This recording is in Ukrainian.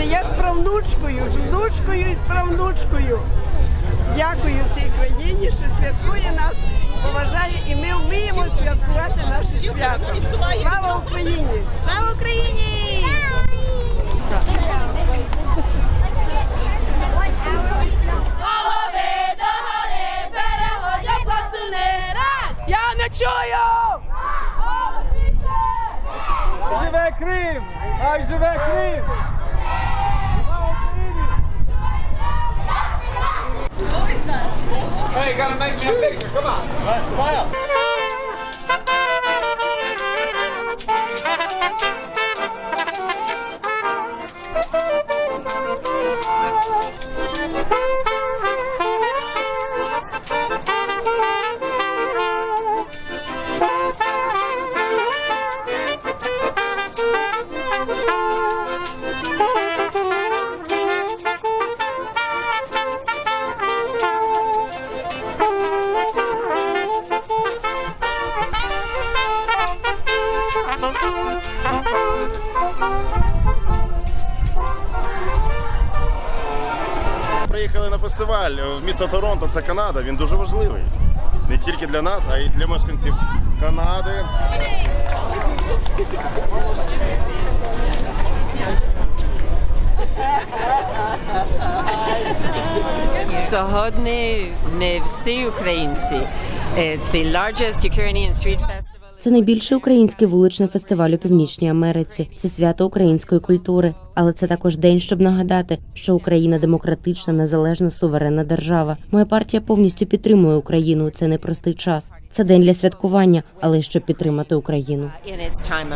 буде. Я з правнучкою, з внучкою і з правнучкою. Дякую цій країні, що святкує нас, поважає, і ми вміємо святкувати наше свято. Слава Україні! Слава Україні! Голови до гори переходять пластуни. Я не чую! Живе Крим! Ай живе Крим! Me a picture. Come on. smile. Приїхали на фестиваль в місто Торонто, це Канада. Він дуже важливий. Не тільки для нас, а й для мешканців Канади. Сьогодні ми всі українці. It's the largest Ukrainian street festival. Це найбільший український вуличний фестиваль у Північній Америці. Це свято української культури, але це також день, щоб нагадати, що Україна демократична, незалежна, суверенна держава. Моя партія повністю підтримує Україну. у Це непростий час. Це день для святкування, але й щоб підтримати Україну. in its time